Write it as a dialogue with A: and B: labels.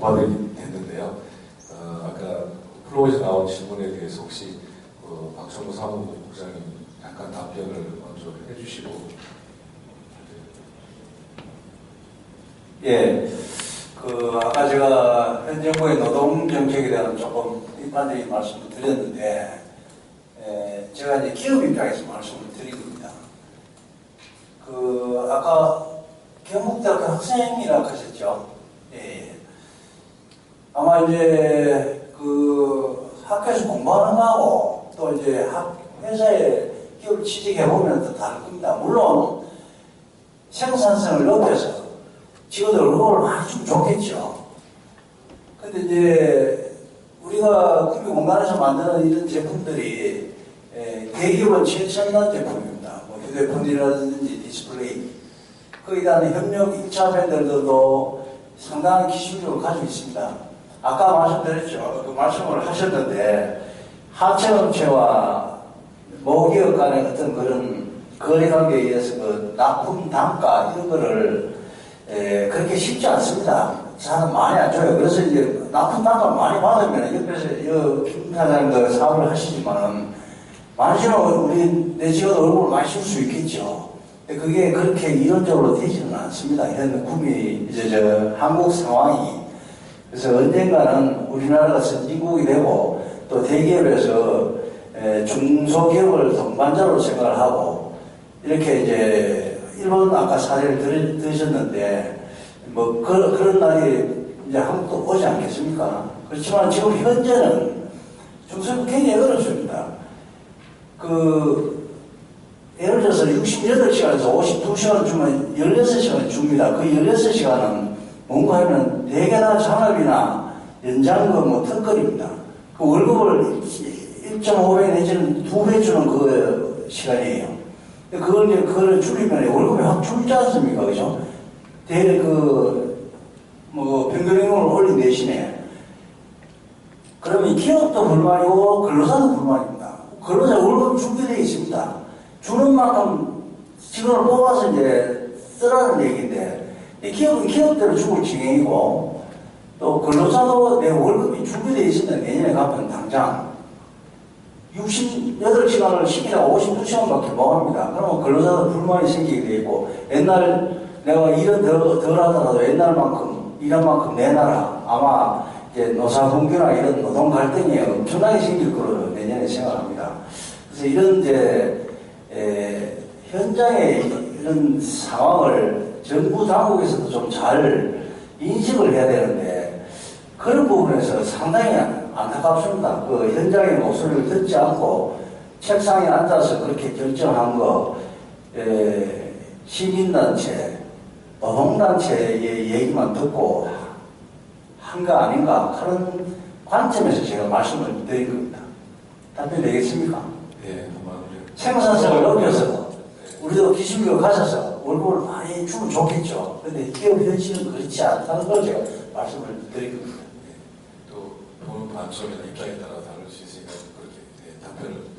A: 고발이 됐는데요. 어, 아까 플로어에서 나온 질문에 대해서 혹시 어, 박정우 사무국장님 약간 답변을 먼저 해주시고
B: 예, 그 아까 제가 현 정부의 노동 정책에 대한 조금 일반적인 말씀을 드렸는데, 에, 제가 이제 기업 입장에서 말씀을 드립니다. 그 아까 경북대학교 학생이라고 하셨죠? 예. 아마 이제 그 학교에서 공부하는 거하고 또 이제 학 회사에 기업 취직해 보면 또 다를 겁니다. 물론 생산성을 높여서 직원들 월급을 많이 주면 좋겠죠. 근데 이제 우리가 국민 공간에서 만드는 이런 제품들이 에, 대기업은 최첨단 제품입니다. 뭐 휴대폰이라든지 디스플레이. 대한 협력 1차 vendor들도 상당한 기술력을 가지고 있습니다. 아까 말씀드렸죠. 그 말씀을 하셨는데 하체업체와 모기업 간의 어떤 그런 거래 관계에 의해서 그 납품 단가 이런 거를 에, 그렇게 쉽지 않습니다. 사람 많이 안 줘요. 그래서 이제 납품 단가 많이 받으면 옆에서 여김 사장님도 사업을 하시지만은 많이 주면 우리 내 직원 얼굴을 많이 쓸 수 있겠죠. 그게 그렇게 이론적으로 되지는 않습니다. 현 국미 이제 저 한국 상황이 그래서 언젠가는 우리나라가 선진국이 되고 또 대기업에서 에, 중소기업을 동반자로 생각을 하고 이렇게 이제 일본 아까 사례를 들, 들으셨는데 뭐 그, 그런 날이 이제 한국도 오지 않겠습니까? 그렇지만 지금 현재는 중소기업 굉장히 어렵습니다. 그 예를 들어서 68시간에서 52시간 주면 16시간 줍니다. 그 16시간은 뭔가 하면 대개나 잔업이나 연장금 뭐 특권입니다. 그 월급을 1.5배 내지는 2배 주는 그 시간이에요. 그걸 이제 그걸 줄이면 월급이 확 줄지 않습니까? 그죠? 대, 그, 뭐, 평균임금을 올린 대신에 그러면 기업도 불만이고 근로자도 불만입니다. 근로자 월급 준비되어 있습니다. 주는 만큼 직원을 뽑아서 이제 쓰라는 얘기인데 이 기업은 기업대로 죽을 지경이고 또 근로자도 내 월급이 준비되어 있습니다. 내년에 가면 당장 68시간을 시키다가 52시간밖에 못 합니다. 그러면 근로자도 불만이 생기게 돼 있고 옛날 내가 일은 덜, 덜 하더라도 옛날만큼 일한 만큼 내놔라. 아마 이제 노사분규나 이런 노동 갈등이 엄청나게 생길 거로 내년에 생각합니다. 그래서 이런 이제 에, 현장의 이런 상황을 정부 당국에서도 좀 잘 인식을 해야 되는데 그런 부분에서 상당히 안타깝습니다. 그 현장의 목소리를 듣지 않고 책상에 앉아서 그렇게 결정한 거 에, 시민단체, 노동단체의 얘기만 듣고 한 거 아닌가 그런 관점에서 제가 말씀을 드린 겁니다. 답변 되겠습니까?
A: 우리
B: 생산성을 높여서 우리도 기술력을 가져서 월급을 많이 주면 좋겠죠. 근데 기업 현실은 그렇지 않다는 걸 제가 말씀을 드린 겁니다.
A: 또 보는 관점이나 입장에 따라 다를 수 있으니까 그렇게 예, 답변을